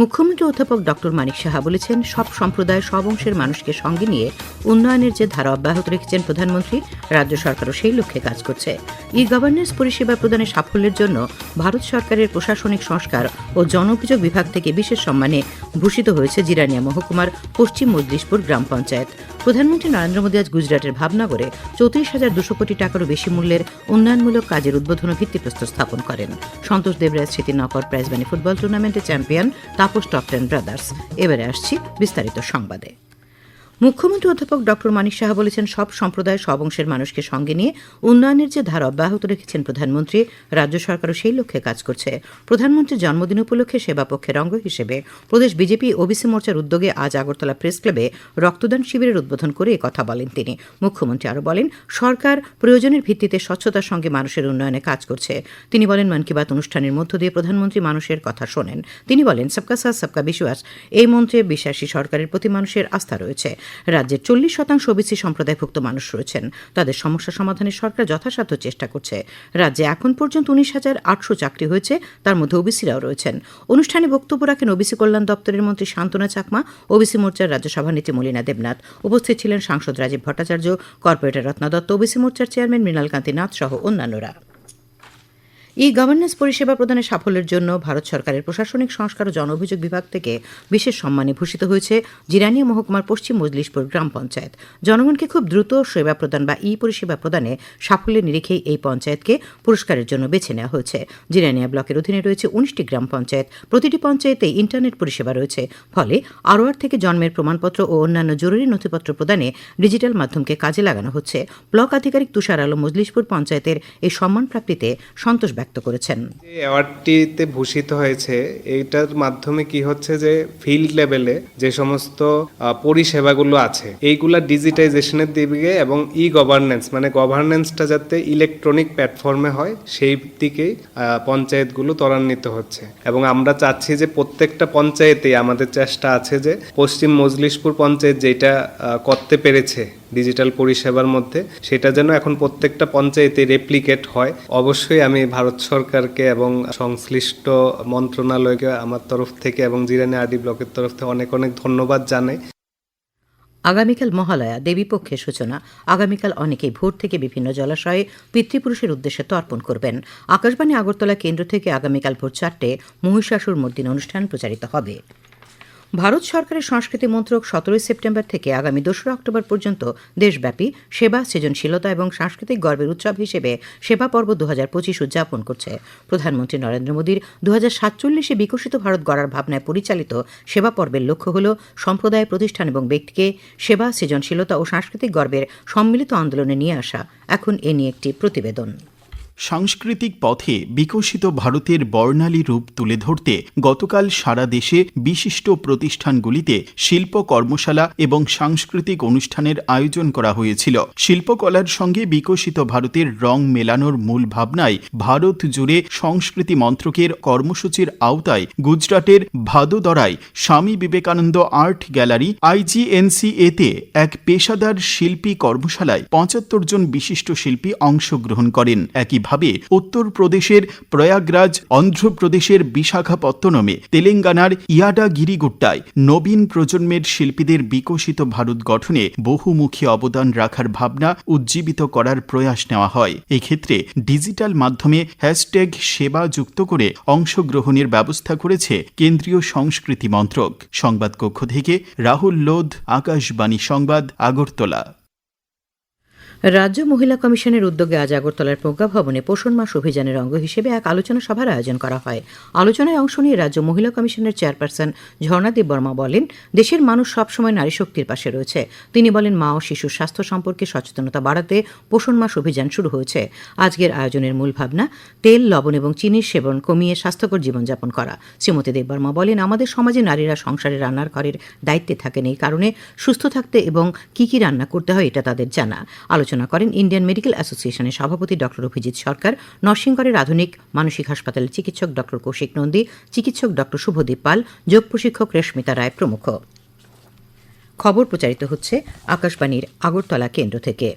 মুখ্যমন্ত্রী অধ্যাপক ডক্টর মানিক সাহা বলেছেন, সব সম্প্রদায়, সব অংশের মানুষকে সঙ্গে নিয়ে উন্নয়নের যে ধারা অব্যাহত রেখেছেন প্রধানমন্ত্রী, রাজ্য সরকারও সেই লক্ষ্যে কাজ করছে। ই গভর্নেন্স পরিষেবা প্রদানের সাফল্যের জন্য ভারত সরকারের প্রশাসনিক সংস্কার ও জনঅভিযোগ বিভাগ থেকে বিশেষ সম্মানে ভূষিত হয়েছে জিরানিয়া মহকুমার পশ্চিম মজলিশপুর গ্রাম পঞ্চায়েত। প্রধানমন্ত্রী নরেন্দ্র মোদী আজ গুজরাটের ভাবনগরে চৌত্রিশ হাজার দুশো কোটি টাকারও বেশি মূল্যের উন্নয়নমূলক কাজের উদ্বোধন ভিত্তিপ্রস্তর স্থাপন করেন। Santosh Devraj Smriti knockout prize money football টুর্নামেন্টে champion Tapas top ten brothers. এবারে আসছি বিস্তারিত সংবাদে। মুখ্যমন্ত্রী অধ্যাপক ডক্টর মানিক সাহা বলেছেন, সব সম্প্রদায় সব অংশের মানুষকে সঙ্গে নিয়ে উন্নয়নের যে ধারা অব্যাহত রেখেছেন প্রধানমন্ত্রী, রাজ্য সরকারও সেই লক্ষ্যে কাজ করছে। প্রধানমন্ত্রীর জন্মদিন উপলক্ষে সেবা পক্ষের অঙ্গ হিসেবে প্রদেশ বিজেপি, ওবিসি মোর্চার উদ্যোগে আজ আগরতলা প্রেস ক্লাবে রক্তদান শিবিরের উদ্বোধন করে কথা বলেন তিনি। মুখ্যমন্ত্রী আরও বলেন, সরকার প্রয়োজনের ভিত্তিতে স্বচ্ছতার সঙ্গে মানুষের উন্নয়নে কাজ করছে। তিনি বলেন, মন কি বাত অনুষ্ঠানের মধ্য দিয়ে প্রধানমন্ত্রী মানুষের কথা শোনেন। তিনি বলেন, সবকা সাথ সবকা বিশ্বাস। এই মন্ত্রে বিশ্বাসী সরকারের প্রতি মানুষের আস্থা রয়েছে। রাজ্যের চল্লিশ শতাংশ ওবিসি সম্প্রদায়ভুক্ত মানুষ রয়েছেন। তাদের সমস্যা সমাধানে সরকার যথাসাধ্য চেষ্টা করছে। রাজ্যে এখন পর্যন্ত উনিশ হাজার আটশো চাকরি হয়েছে, তার মধ্যে ওবিসিরাও রয়েছেন। অনুষ্ঠানে বক্তব্য রাখেন ওবিসি কল্যাণ দপ্তরের মন্ত্রী শান্তনা চাকমা, ওবিসি মোর্চার রাজ্য সভানেত্রী মলিনা দেবনাথ। উপস্থিত ছিলেন সাংসদ রাজীব ভট্টাচার্য, কর্পোরেটর রত্না দত্ত, ওবিসি মোর্চার চেয়ারম্যান মৃণালকান্তি নাথ সহ অন্যান্যরা। ই গভর্নেন্স পরিষেবা প্রদানের সাফল্যের জন্য ভারত সরকারের প্রশাসনিক সংস্কার ও জনঅভিযোগ বিভাগ থেকে বিশেষ সম্মানে ভূষিত হয়েছে জিরানিয়া মহকুমার পশ্চিম মজলিশপুর গ্রাম পঞ্চায়েত। জনগণকে খুব দ্রুত সেবা প্রদান বা ই পরিষেবা প্রদানে সাফল্যের নিরিখেই এই পঞ্চায়েতকে পুরস্কারের জন্য বেছে নেওয়া হয়েছে। জিরানিয়া ব্লকের অধীনে রয়েছে উনিশটি গ্রাম পঞ্চায়েত। প্রতিটি পঞ্চায়েতে ইন্টারনেট পরিষেবা রয়েছে। ফলে আরোয়ার থেকে জন্মের প্রমাণপত্র ও অন্যান্য জরুরি নথিপত্র প্রদানে ডিজিটাল মাধ্যমকে কাজে লাগানো হচ্ছে। ব্লক আধিকারিক তুষার আলম মজলিশপুর পঞ্চায়েতের এই সম্মান প্রাপ্তিতে সন্তোষ ব্যক্ত করেছেন। অ্যাওয়ার্ডটিতে ভূষিত হয়েছে, এইটার মাধ্যমে কি হচ্ছে যে ফিল্ড লেভেলে যে সমস্ত পরিষেবাগুলো আছে, এইগুলা ডিজিটাইজেশনের দিকে এবং ই গভর্নেন্স মানে গভর্নেন্সটা যাতে ইলেকট্রনিক প্ল্যাটফর্মে হয়, সেই দিকেই পঞ্চায়েতগুলো ত্বরান্বিত হচ্ছে। এবং আমরা চাচ্ছি যে প্রত্যেকটা পঞ্চায়েতেই আমাদের চেষ্টা আছে যে পশ্চিম মজলিশপুর পঞ্চায়েত যেটা করতে পেরেছে ডিজিটাল পরিষেবার মধ্যে, সেটা যেন এখন প্রত্যেকটা পঞ্চায়েতে রেপ্লিকেট হয়। অবশ্যই আমি ভারত সরকারকে এবং সংশ্লিষ্ট মন্ত্রণালয়কে আমার তরফ থেকে এবং জিরানি আরডি ব্লকের তরফ থেকে অনেক অনেক ধন্যবাদ জানাই। আগামীকাল মহালয়া, দেবীপক্ষের সূচনা। আগামীকাল অনেকেই ভোর থেকে বিভিন্ন জলাশয়ে পিতৃপুরুষের উদ্দেশ্যে তর্পণ করবেন। আকাশবাণী আগরতলা কেন্দ্র থেকে আগামীকাল ভোর চারটে মহিষাসুর মর্দিন অনুষ্ঠান প্রচারিত হবে। ভারত সরকারের সংস্কৃতি মন্ত্রক সতেরোই সেপ্টেম্বর থেকে আগামী দোসরা অক্টোবর পর্যন্ত দেশব্যাপী সেবা, সৃজনশীলতা এবং সাংস্কৃতিক গর্বের উৎসব হিসেবে সেবা পর্ব দু হাজার পঁচিশ উদযাপন করছে। প্রধানমন্ত্রী নরেন্দ্র মোদীর দু হাজার সাতচল্লিশে বিকশিত ভারত গড়ার ভাবনায় পরিচালিত সেবা পর্বের লক্ষ্য হল সম্প্রদায়, প্রতিষ্ঠান এবং ব্যক্তিকে সেবা, সৃজনশীলতা ও সাংস্কৃতিক গর্বের সম্মিলিত আন্দোলনে নিয়ে আসা। এখন এ নিয়ে একটি প্রতিবেদন। সাংস্কৃতিক পথে বিকশিত ভারতের বর্ণালী রূপ তুলে ধরতে গতকাল সারা দেশে বিশিষ্ট প্রতিষ্ঠানগুলিতে শিল্প কর্মশালা এবং সাংস্কৃতিক অনুষ্ঠানের আয়োজন করা হয়েছিল। শিল্পকলার সঙ্গে বিকশিত ভারতের রং মেলানোর মূল ভাবনায় ভারত জুড়ে সংস্কৃতি মন্ত্রকের কর্মসূচির আওতায় গুজরাটের ভাদোদরায় স্বামী বিবেকানন্দ আর্ট গ্যালারি আইজিএনসি এতে এক পেশাদার শিল্পী কর্মশালায় পঁচাত্তর জন বিশিষ্ট শিল্পী অংশগ্রহণ করেন। একইভাবে উত্তরপ্রদেশের প্রয়াগরাজ, অন্ধ্রপ্রদেশের বিশাখাপত্তনমে, তেলেঙ্গানার ইয়াডাগিরিগুট্টায় নবীন প্রজন্মের শিল্পীদের বিকশিত ভারত গঠনে বহুমুখী অবদান রাখার ভাবনা উজ্জীবিত করার প্রয়াস নেওয়া হয়। এক্ষেত্রে ডিজিটাল মাধ্যমে হ্যাশট্যাগ সেবা যুক্ত করে অংশগ্রহণের ব্যবস্থা করেছে কেন্দ্রীয় সংস্কৃতি মন্ত্রক। সংবাদ কক্ষ থেকে রাহুল লোধ, আকাশবাণী সংবাদ, আগরতলা। রাজ্য মহিলা কমিশনের উদ্যোগে আজ আগরতলার প্রজ্ঞা ভবনে পোষণ মাস অভিযানের অঙ্গ হিসেবে এক আলোচনা সভার আয়োজন করা হয়। আলোচনায় অংশ নিয়ে রাজ্য মহিলা কমিশনের চেয়ারপারসন ঝর্ণা দেব বর্মা বলেন, দেশের মানুষ সবসময় নারী শক্তির পাশে রয়েছে। তিনি বলেন, মা ও শিশুর স্বাস্থ্য সম্পর্কে সচেতনতা বাড়াতে পোষণ মাস অভিযান শুরু হয়েছে। আজকের আয়োজনের মূল ভাবনা, তেল, লবণ এবং চিনির সেবন কমিয়ে স্বাস্থ্যকর জীবনযাপন করা। শ্রীমতী দেববর্মা বলেন, আমাদের সমাজে নারীরা সংসারে রান্নার ঘরের দায়িত্বে থাকেন, এই কারণে সুস্থ থাকতে এবং কি কি রান্না করতে হয় এটা তাদের জানা। আলোচনা করেন ইন্ডিয়ান মেডিকেল অ্যাসোসিয়েশনের সভাপতি ডক্টর অভিজিৎ সরকার নরসিংগড়ের আধুনিক মানসিক হাসপাতালের চিকিৎসক ডক্টর কৌশিক নন্দী, চিকিৎসক ডক্টর শুভদীপ পাল, যোগ প্রশিক্ষক রেশমিতা রায় প্রমুখ। খবর প্রচারিত হচ্ছে আকাশবাণীর আগরতলা কেন্দ্র থেকে।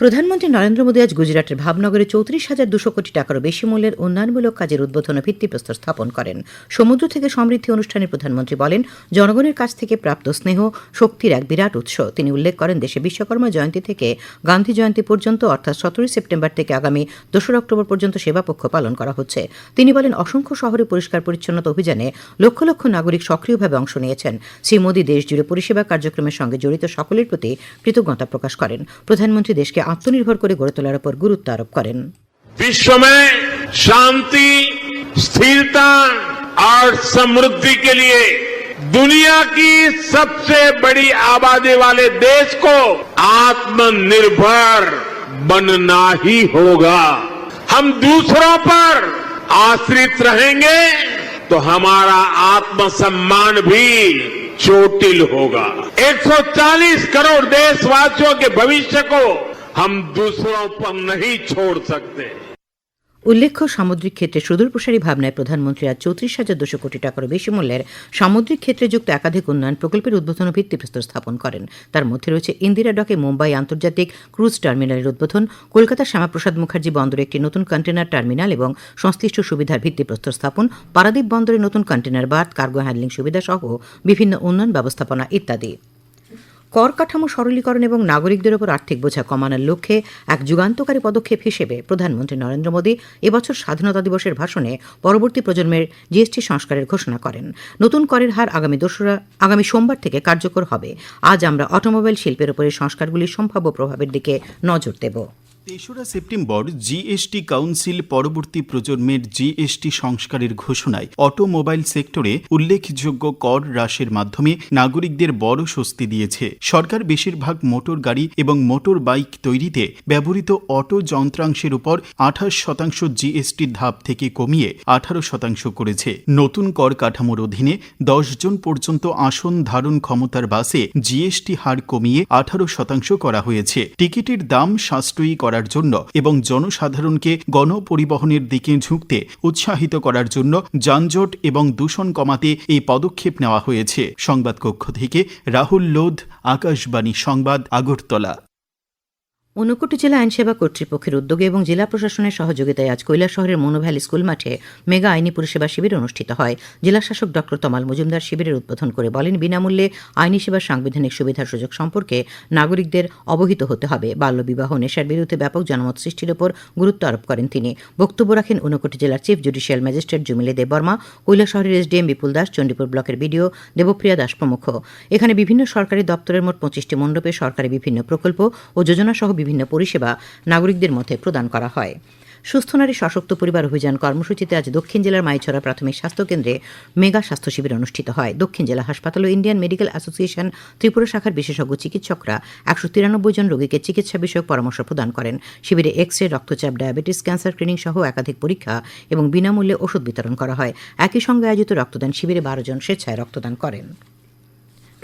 প্রধানমন্ত্রী নরেন্দ্র মোদী আজ গুজরাটের ভাবনগরে চৌত্রিশ হাজার দুশো কোটি টাকারও বেশি মূল্যের উন্নয়নমূলক কাজের উদ্বোধন ও ভিত্তিপ্রস্তর স্থাপন করেন। সমুদ্র থেকে সমৃদ্ধি অনুষ্ঠানে প্রধানমন্ত্রী বলেন, জনগণের কাছ থেকে প্রাপ্ত স্নেহ, শক্তির এক বিরাট উৎস। তিনি উল্লেখ করেন, দেশে বিশ্বকর্মা জয়ন্তী থেকে গান্ধী জয়ন্তী পর্যন্ত, অর্থাৎ সতেরোই সেপ্টেম্বর থেকে আগামী দোসরা অক্টোবর পর্যন্ত সেবাপক্ষ পালন করা হচ্ছে। তিনি বলেন, অসংখ্য শহরে পরিষ্কার পরিচ্ছন্নতা অভিযানে লক্ষ লক্ষ নাগরিক সক্রিয়ভাবে অংশ নিয়েছেন। শ্রী মোদী দেশ জুড়ে পরিষেবা কার্যক্রমের সঙ্গে জড়িত সকলের প্রতি কৃতজ্ঞতা প্রকাশ করেন। প্রধানমন্ত্রী দেশকে আত্মনির্ভর করে গড়ে তোলার উপর গুরুত্ব আরোপ করেন विश्व में शांति स्थिरता और समृद्धि के लिए दुनिया की सबसे बड़ी आबादी वाले देश को आत्मनिर्भर बनना ही होगा हम दूसरों पर आश्रित रहेंगे तो हमारा आत्मसम्मान भी चोटिल होगा 140 करोड़ देशवासियों के भविष्य को हम दूसरों पर नहीं छोड़ सकते উল্লেখ্য সামুদ্রিক ক্ষেত্রে সুদূরপ্রসারী ভাবনায় প্রধানমন্ত্রী আজ চৌত্রিশ হাজার দুশো কোটি টাকারও বেশি মূল্যের সামুদ্রিক ক্ষেত্রে যুক্ত একাধিক উন্নয়ন প্রকল্পের উদ্বোধন ও ভিত্তিপ্রস্তর স্থাপন করেন তার মধ্যে রয়েছে ইন্দিরা ডকে মুম্বাই আন্তর্জাতিক ক্রুজ টার্মিনালের উদ্বোধন কলকাতার শ্যামাপ্রসাদ মুখার্জি বন্দরে একটি নতুন কন্টেনার টার্মিনাল এবং সংশ্লিষ্ট সুবিধার ভিত্তিপ্রস্তর স্থাপন পারাদ্বীপ বন্দরে নতুন কন্টেনার বার্থ কার্গো হ্যান্ডলিং সুবিধা সহ বিভিন্ন উন্নয়ন ব্যবস্থাপনা ইত্যাদি কর কাঠামো সরলীকরণ এবং নাগরিকদের ওপর আর্থিক বোঝা কমানোর লক্ষ্যে এক যুগান্তকারী পদক্ষেপ হিসেবে প্রধানমন্ত্রী নরেন্দ্র মোদী এবছর স্বাধীনতা দিবসের ভাষণে পরবর্তী প্রজন্মের জিএসটি সংস্কারের ঘোষণা করেন। নতুন করের হার আগামী দোসরা, আগামী সোমবার থেকে কার্যকর হবে। আজ আমরা অটোমোবাইল শিল্পের উপরে সংস্কারগুলির সম্ভাব্য প্রভাবের দিকে নজর দেব। তেসরা সেপ্টেম্বর জিএসটি কাউন্সিল পরবর্তী প্রজন্মের জিএসটি সংস্কারের ঘোষণায় অটোমোবাইল সেক্টরে উল্লেখযোগ্য কর হ্রাসের মাধ্যমে নাগরিকদের বড় স্বস্তি দিয়েছে। সরকার বেশিরভাগ মোটর গাড়ি এবং মোটর বাইক তৈরিতে ব্যবহৃত অটো যন্ত্রাংশের উপর আঠাশ শতাংশ জিএসটির ধাপ থেকে কমিয়ে আঠারো শতাংশ করেছে। নতুন কর কাঠামোর অধীনে দশ জন পর্যন্ত আসন ধারণ ক্ষমতার বাসে জিএসটি হার কমিয়ে আঠারো শতাংশ করা হয়েছে। টিকিটের দাম সাশ্রয়ী করার জন্য এবং জনসাধারণকে গণপরিবহনের দিকে ঝুঁকতে উৎসাহিত করার জন্য যানজট এবং দূষণ কমাতে এই পদক্ষেপ নেওয়া হয়েছে। সংবাদ কক্ষ থেকে রাহুল লোধ, আকাশবাণী সংবাদ, আগরতলা। ঊনকোটি জেলা আইনসেবা কর্তৃপক্ষের উদ্যোগে এবং জেলা প্রশাসনের সহযোগিতায় আজ শহরের মনোভ্যালি স্কুল মাঠে মেগা আইনি পরিষেবা শিবির অনুষ্ঠিত হয়। জেলা শাসক ড তমাল মজুমদার শিবিরের উদ্বোধন করে বলেন, বিনামূল্যে আইনি সেবার সাংবিধানিক সুবিধার সুযোগ সম্পর্কে নাগরিকদের অবহিত হতে হবে। বাল্যবিবাহ নেশার বিরুদ্ধে ব্যাপক জনমত সৃষ্টির উপর গুরুত্ব আরোপ করেন তিনি। বক্তব্য রাখেন ঊনকোটি জেলার chief judicial magistrate Jumile Debbarma শহরের এসডিএম বিপুল দাস, চণ্ডীপুর ব্লকের বিডিও দেবপ্রিয়া দাস প্রমুখ। এখানে বিভিন্ন সরকারি দপ্তরের মোট পঁচিশটি মণ্ডপে সরকারি বিভিন্ন প্রকল্প ও যোজনা সহ বিভিন্ন পরিষেবা নাগরিকদের মধ্যে প্রদান করা হয়। সুস্থ নারী সশক্ত পরিবার অভিযান কর্মসূচিতে আজ দক্ষিণ জেলার মাইছড়া প্রাথমিক স্বাস্থ্যকেন্দ্রে মেগা স্বাস্থ্য শিবির অনুষ্ঠিত হয়। দক্ষিণ জেলা হাসপাতাল ও ইন্ডিয়ান মেডিকেল অ্যাসোসিয়েশন, ত্রিপুরা শাখার বিশেষজ্ঞ চিকিৎসকরা একশো তিরানব্বই জন রোগীকে চিকিৎসা বিষয়ক পরামর্শ প্রদান করেন। শিবিরে এক্স রে রক্তচাপ, ডায়াবেটিস, ক্যান্সার স্ক্রিনিং সহ একাধিক পরীক্ষা এবং বিনামূল্যে ওষুধ বিতরণ করা হয়। একই সঙ্গে আয়োজিত রক্তদান শিবিরে বারো জন স্বেচ্ছায় রক্তদান করেন।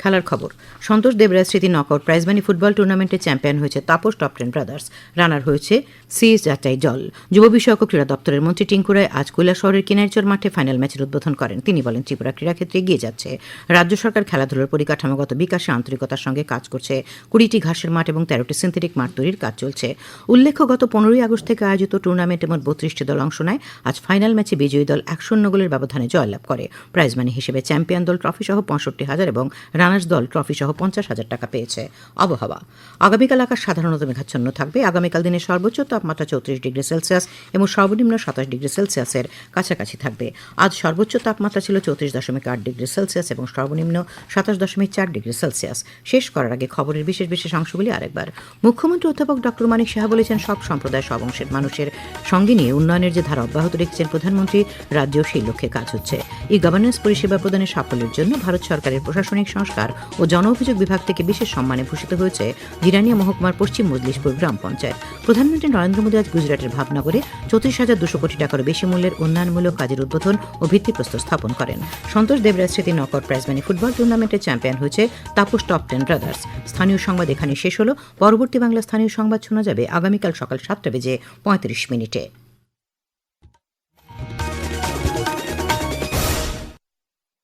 খেলার খবর। Santosh Devraj Smriti knockout prize money football টুর্নামেন্টে চ্যাম্পিয়ন হয়েছে Tapas top ten brothers runner হয়েছে সিএস যাচাই জল যুব বিষয়ক ক্রীড়া দপ্তরের মন্ত্রী টিঙ্কু রায় আজ কৈলা শহরের কিনারচর মাঠে ফাইনাল ম্যাচের উদ্বোধন করেন। তিনি বলেন, ত্রিপুরা ক্রীড়াক্ষেত্রে এগিয়ে যাচ্ছে। রাজ্য সরকার খেলাধুলার পরিকাঠামোগত বিকাশে আন্তরিকতার সঙ্গে কাজ করছে। কুড়িটি ঘাসের মাঠ এবং তেরোটি সিনথেটিক মাঠ তৈরির কাজ চলছে। উল্লেখ্য, গত পনেরোই আগস্ট থেকে আয়োজিত টুর্নামেন্টে মোট বত্রিশটি দল অংশ নেয়। আজ ফাইনাল ম্যাচে বিজয়ী দল এক শূন্য গোলের ব্যবধানে জয়লাভ করে। প্রাইজমানি হিসেবে চ্যাম্পিয়ন দল ট্রফি সহ পঁয়ষট্টি হাজার এবং রানার্স দল ট্রফি সহ পঞ্চাশ হাজার টাকা পেয়েছে। আবহাওয়া। আগামীকাল আকাশ সাধারণত মেঘাচ্ছন্ন থাকবে। আগামীকাল দিনের সর্বোচ্চ তাপমাত্রা চৌত্রিশ ডিগ্রি সেলসিয়াস এবং সর্বনিম্ন সাতাশ ডিগ্রি সেলসিয়াসের কাছাকাছি থাকবে। আজ সর্বোচ্চ তাপমাত্রা ছিল চৌত্রিশ দশমিক আট ডিগ্রি সেলসিয়াস এবং সর্বনিম্ন সাতাশ দশমিক চার ডিগ্রি সেলসিয়াস। শেষ করার আগে খবরের বিশেষ বিশেষ অংশগুলি আরেকবার। মুখ্যমন্ত্রী অধ্যাপক ডক্টর মানিক সাহা বলেছেন, সব সম্প্রদায়, সব অংশের মানুষের সঙ্গে নিয়ে উন্নয়নের যে ধারা অব্যাহত রেখেছেন প্রধানমন্ত্রী, রাজ্যেও সেই লক্ষ্যে কাজ হচ্ছে। ই গভর্নেন্স পরিষেবা প্রদানের সাফল্যের জন্য ভারত সরকারের প্রশাসনিক সংস্কার পুরস্কার ও জন অভিযোগ বিভাগ থেকে বিশেষ সম্মানে ভূষিত হয়েছে জিরানিয়া মহকুমার পশ্চিম মজলিশপুর গ্রাম পঞ্চায়েত। প্রধানমন্ত্রী নরেন্দ্র মোদী আজ গুজরাটের ভাবনগরে চৌত্রিশ হাজার দুশো কোটি টাকারও বেশি মূল্যের উন্নয়নমূলক কাজের উদ্বোধন ও ভিত্তিপ্রস্তর স্থাপন করেন। Santosh Devraj Smriti knockout prize money football টুর্নামেন্টের চ্যাম্পিয়ন হয়েছে তাপস টপ টেন ব্রাদার্স। স্থানীয় সংবাদ এখানে শেষ হলো। পরবর্তী বাংলা স্থানীয় সংবাদ শোনা যাবে আগামীকাল সকাল সাতটা বেজে পঁয়ত্রিশ মিনিটে।